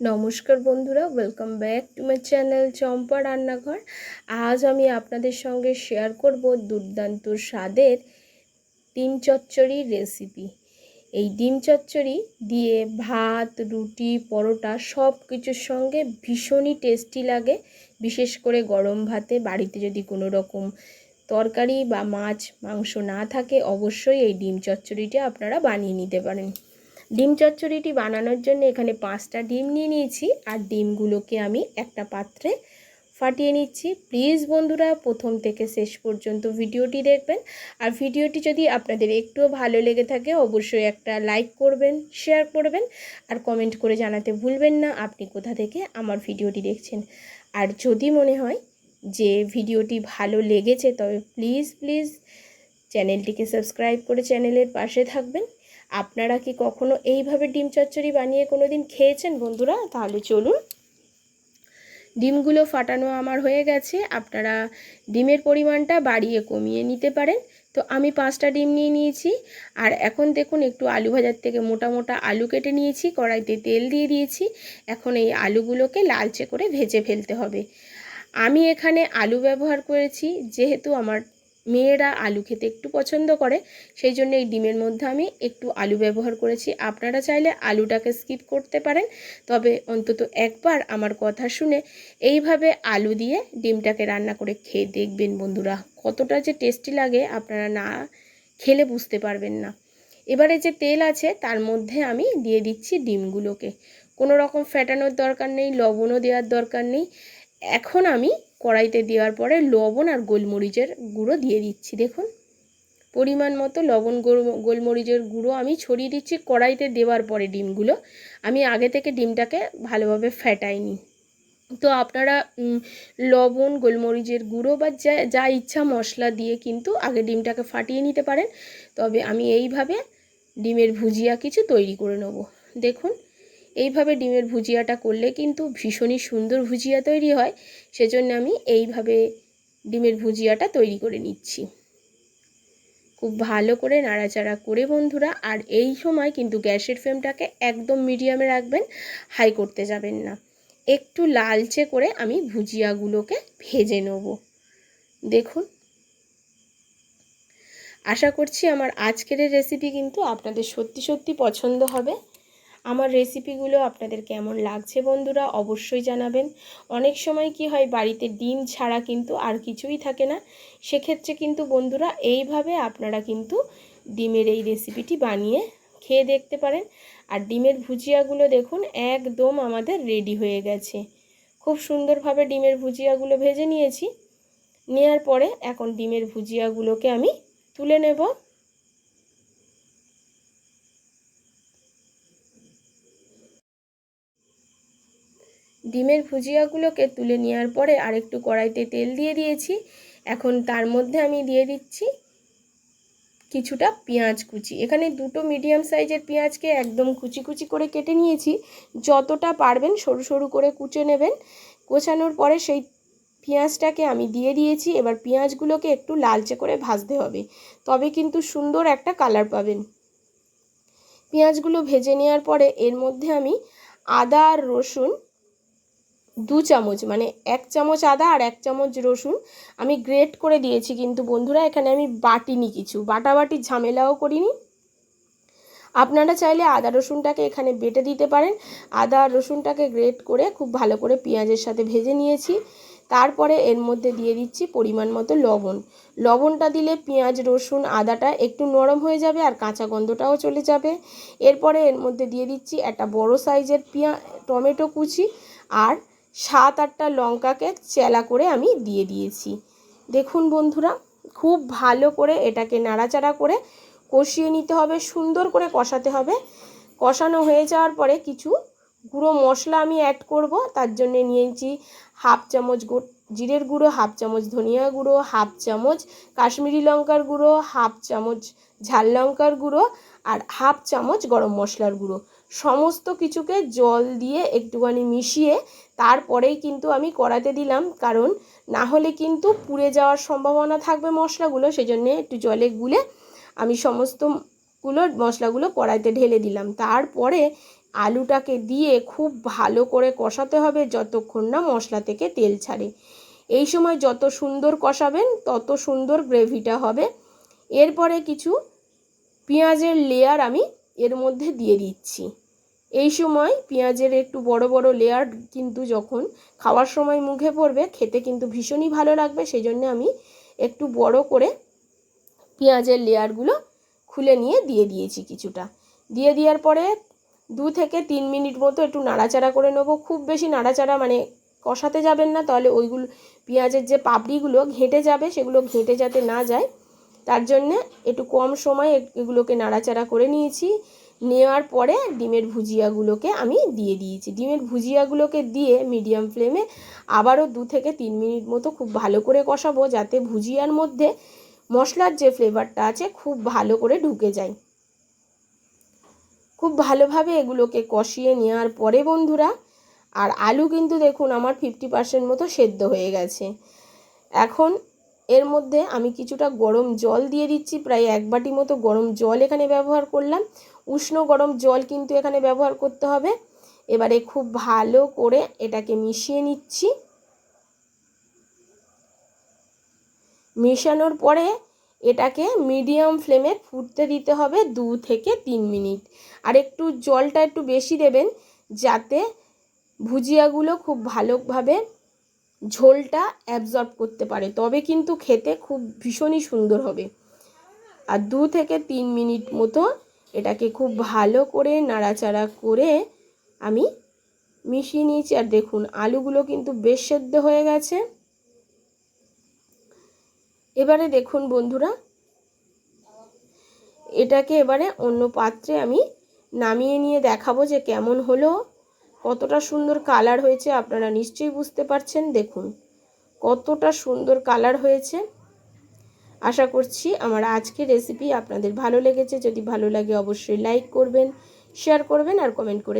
নমস্কার বন্ধুরা welcome back to my channel Champa রান্নাঘর। আজ আমি আপনাদের সঙ্গে শেয়ার করব দুর্দান্ত স্বাদের ডিম চচ্চড়ির রেসিপি এই ডিম চচ্চড়ি দিয়ে ভাত, রুটি, পরোটা সব কিছুর সঙ্গে ভীষণই টেস্টি লাগে। বিশেষ করে গরম ভাতে বাড়িতে যদি কোনো রকম তরকারি বা মাছ, মাংস না থাকে, অবশ্যই এই ডিম চচ্চড়িটা আপনারা বানিয়ে নিতে পারেন। ডিম চচ্চড়িটি বানানোর জন্য এখানে পাঁচটা ডিম নিয়ে নিয়েছি, আর ডিমগুলোকে আমি একটা পাত্রে ফাটিয়ে নিচ্ছি। প্লিজ বন্ধুরা, প্রথম থেকে শেষ পর্যন্ত ভিডিওটি দেখবেন। আর ভিডিওটি যদি আপনাদের একটুও ভালো লেগে থাকে, অবশ্যই একটা লাইক করবেন, শেয়ার করবেন, আর কমেন্ট করে জানাতে ভুলবেন না, আপনি কোথা থেকে আমার ভিডিওটি দেখছেন। আর যদি মনে হয় যে ভিডিওটি ভালো লেগেছে, তবে প্লিজ প্লিজ চ্যানেলটিকে সাবস্ক্রাইব করে চ্যানেলের পাশে থাকবেন। আপনারা কি কখনো এইভাবে ডিম চচ্চড়ি বানিয়ে কোনো দিন খেয়েছেন বন্ধুরা? তাহলে চলুন। ডিমগুলো ফাটানো আমার হয়ে গেছে। আপনারা ডিমের পরিমাণটা বাড়িয়ে কমিয়ে নিতে পারেন। তো আমি পাঁচটা ডিম নিয়ে নিয়েছি। আর এখন দেখুন, একটু আলু ভাজার থেকে মোটা মোটা আলু কেটে নিয়েছি। কড়াইতে তেল দিয়ে দিয়েছি। এখন এই আলুগুলোকে লালচে করে ভেজে ফেলতে হবে। আমি এখানে আলু ব্যবহার করেছি। যেহেতু আমার মেয়েরা আলু খেতে একটু পছন্দ করে, সেই জন্য এই ডিমের মধ্যে আমি একটু আলু ব্যবহার করেছি। আপনারা চাইলে আলুটাকে স্কিপ করতে পারেন, তবে অন্তত একবার আমার কথা শুনে এইভাবে আলু দিয়ে ডিমটাকে রান্না করে খেয়ে দেখবেন বন্ধুরা, কতটা যে টেস্টি লাগে আপনারা না খেলে বুঝতে পারবেন না। এবারে যে তেল আছে তার মধ্যে আমি দিয়ে দিচ্ছি ডিমগুলোকে। কোনো রকম ফ্যাটানোর দরকার নেই, লবণও দেওয়ার দরকার নেই। এখন আমি কড়াইতে দেওয়ার পরে লবণ আর গোলমরিচের গুঁড়ো দিয়ে দিচ্ছি, দেখুন। পরিমাণ মতো লবণ গোলমরিচের গুঁড়ো আমি ছড়িয়ে দিচ্ছি কড়াইতে দেওয়ার পরে ডিমগুলো। আমি আগে থেকে ডিমটাকে ভালোভাবে ফ্যাটাইনি তো আপনারা লবণ, গোলমরিচের গুঁড়ো বা যা যা ইচ্ছা মশলা দিয়ে কিন্তু আগে ডিমটাকে ফাটিয়ে নিতে পারেন। তবে আমি এইভাবে ডিমের ভুজিয়া কিছু তৈরি করে নেব। দেখুন এইভাবে ডিমের ভুজিয়াটা করলে কিন্তু ভীষণই সুন্দর ভুজিয়া তৈরি হয়। সেজন্য আমি এইভাবে ডিমের ভুজিয়াটা তৈরি করে নিচ্ছি। খুব ভালো করে নাড়াচাড়া করে বন্ধুরা, আর এই সময় কিন্তু গ্যাসের ফ্লেমটাকে একদম মিডিয়ামে রাখবেন, হাই করতে যাবেন না। একটু লালচে করে আমি ভুজিয়াগুলোকে ভেজে নেব। দেখুন। আশা করছি আমার আজকের রেসিপি কিন্তু আপনাদের সত্যি সত্যি পছন্দ হবে। আমার রেসিপিগুলো আপনাদের কেমন লাগছে বন্ধুরা অবশ্যই জানাবেন। অনেক সময় কি হয়, বাড়িতে ডিম ছাড়া কিন্তু আর কিছুই থাকে না। সেক্ষেত্রে কিন্তু বন্ধুরা এইভাবে আপনারা কিন্তু ডিমের এই রেসিপিটি বানিয়ে খেয়ে দেখতে পারেন। আর ডিমের ভুজিয়াগুলো দেখুন, একদম আমাদের রেডি হয়ে গেছে। খুব সুন্দরভাবে ডিমের ভুজিয়াগুলো ভেজে নিয়েছি। নেওয়ার পরে এখন ডিমের ভুজিয়াগুলোকে আমি তুলে নেব। ডিমের ভুজিয়াগুলোকে তুলে নেওয়ার পরে আরেকটু কড়াইতে তেল দিয়ে দিয়েছি। এখন তার মধ্যে আমি দিয়ে দিচ্ছি কিছুটা পেঁয়াজ কুচি। এখানে দুটো মিডিয়াম সাইজের পেঁয়াজকে একদম কুচি কুচি করে কেটে নিয়েছি। যতটা পারবেন সরু সরু করে কুচে নেবেন। কোচানোর পরে সেই পেঁয়াজটাকে আমি দিয়ে দিয়েছি। এবার পেঁয়াজগুলোকে একটু লালচে করে ভাজতে হবে। তবে কিন্তু সুন্দর একটা কালার পাবেন। পেঁয়াজগুলো ভেজে নেওয়ার পরে এর মধ্যে আমি আদা আর রসুন দু চামচ মানে এক চামচ আদা আর এক চামচ রসুন আমি গ্রেট করে দিয়েছি। কিন্তু বন্ধুরা, এখানে আমি বাটিনি কিছু বাটাবাটির ঝামেলাও করিনি। আপনারা চাইলে আদা রসুনটাকে এখানে বেটে দিতে পারেন। আদা রসুনটাকে গ্রেট করে খুব ভালো করে পেঁয়াজের সাথে ভেজে নিয়েছি। তারপরে এর মধ্যে দিয়ে দিচ্ছি পরিমাণ মতো লবণ। লবণটা দিলে পেঁয়াজ, রসুন, আদাটা একটু নরম হয়ে যাবে আর কাঁচা গন্ধটাও চলে যাবে। এরপরে এর মধ্যে দিয়ে দিচ্ছি একটা বড় সাইজের পেঁয়া, টমেটো কুচি আর সাত আটটা লঙ্কাকে চেলা করে আমি দিয়ে দিয়েছি। দেখুন বন্ধুরা, খুব ভালো করে এটাকে নাড়াচাড়া করে কষিয়ে নিতে হবে, সুন্দর করে কষাতে হবে। কষানো হয়ে যাওয়ার পরে কিছু গুঁড়ো মশলা আমি অ্যাড করব, তার জন্যে নিয়েছি হাফ চামচ জিরের গুঁড়ো, হাফ চামচ ধনিয়া গুঁড়ো, হাফ চামচ কাশ্মীরি লঙ্কার গুঁড়ো, হাফ চামচ ঝাল লঙ্কার গুঁড়ো আর হাফ চামচ গরম মশলার গুঁড়ো। সমস্ত কিছুকে জল দিয়ে একটুখানি মিশিয়ে তারপরেই কিন্তু আমি কড়াতে দিলাম। কারণ না হলে কিন্তু পুড়ে যাওয়ার সম্ভাবনা থাকবে মশলাগুলো, সেজন্য একটু জলে গুলে আমি সমস্তগুলো মশলাগুলো কড়াইতে ঢেলে দিলাম। তারপরে আলুটাকে দিয়ে খুব ভালো করে কষাতে হবে যতক্ষণ না মশলা থেকে তেল ছাড়ে। এই সময় যত সুন্দর কষাবেন, তত সুন্দর গ্রেভিটা হবে। এরপরে কিছু পেঁয়াজের লেয়ার আমি এর মধ্যে দিয়ে দিচ্ছি। এই সময় পেঁয়াজের একটু বড় বড় লেয়ার কিন্তু যখন খাওয়ার সময় মুখে পড়বে, খেতে কিন্তু ভীষণই ভালো লাগবে। সেই জন্য আমি একটু বড় করে পেঁয়াজের লেয়ারগুলো খুলে নিয়ে দিয়ে দিয়েছি কিছুটা। দিয়ে দেওয়ার পরে দু থেকে তিন মিনিট মতো একটু নাড়াচাড়া করে নেব। খুব বেশি নাড়াচাড়া মানে কষাতে যাবেন না, তাহলে ওইগুলো পেঁয়াজের যে পাপড়িগুলো ঘেঁটে যাবে, সেগুলো ঘেঁটে যাতে না যায়, তার জন্যে একটু কম সময় এগুলোকে নাড়াচাড়া করে নিয়েছি। নেওয়ার পরে ডিমের ভুজিয়াগুলোকে আমি দিয়ে দিয়েছি। ডিমের ভুজিয়াগুলোকে দিয়ে মিডিয়াম ফ্লেমে আবারও দু থেকে তিন মিনিট মতো খুব ভালো করে কষাবো যাতে ভুজিয়ার মধ্যে মশলার যে ফ্লেভারটা আছে খুব ভালো করে ঢুকে যায়। খুব ভালোভাবে এগুলোকে কষিয়ে নেওয়ার পরে বন্ধুরা, আর আলু কিন্তু দেখুন আমার ফিফটি পার্সেন্ট মতো সেদ্ধ হয়ে গেছে। এখন এর মধ্যে আমি কিছুটা গরম জল দিয়ে দিচ্ছি, প্রায় এক বাটি মতো গরম জল এখানে ব্যবহার করলাম। উষ্ণ গরম জল কিন্তু এখানে ব্যবহার করতে হবে। এবারে খুব ভালো করে এটাকে মিশিয়ে নিচ্ছি। মেশানোর পরে এটাকে মিডিয়াম ফ্লেমে ফুটতে দিতে হবে দু থেকে তিন মিনিট। আর একটু জলটা একটু বেশি দেবেন যাতে ভুজিয়াগুলো খুব ভালোভাবে ঝোলটা অ্যাবজর্ব করতে পারে। তবে কিন্তু খেতে খুব ভীষণই সুন্দর হবে। আর দু থেকে তিন মিনিট মতো এটাকে খুব ভালো করে নাড়াচাড়া করে আমি মিশিয়ে নিয়েছি। আর দেখুন, আলুগুলো কিন্তু বেশ সেদ্ধ হয়ে গেছে। এবারে দেখুন বন্ধুরা, এটাকে এবারে অন্য পাত্রে আমি নামিয়ে নিয়ে দেখাবো যে কেমন হলো, কতটা সুন্দর কালার হয়েছে, আপনারা নিশ্চয়ই বুঝতে পারছেন। দেখুন, কতটা সুন্দর কালার হয়েছে। আশা করছি আমার আজকের রেসিপি আপনাদের ভালো লেগেছে। যদি ভালো লাগে অবশ্যই লাইক করবেন শেয়ার করবেন আর কমেন্ট করে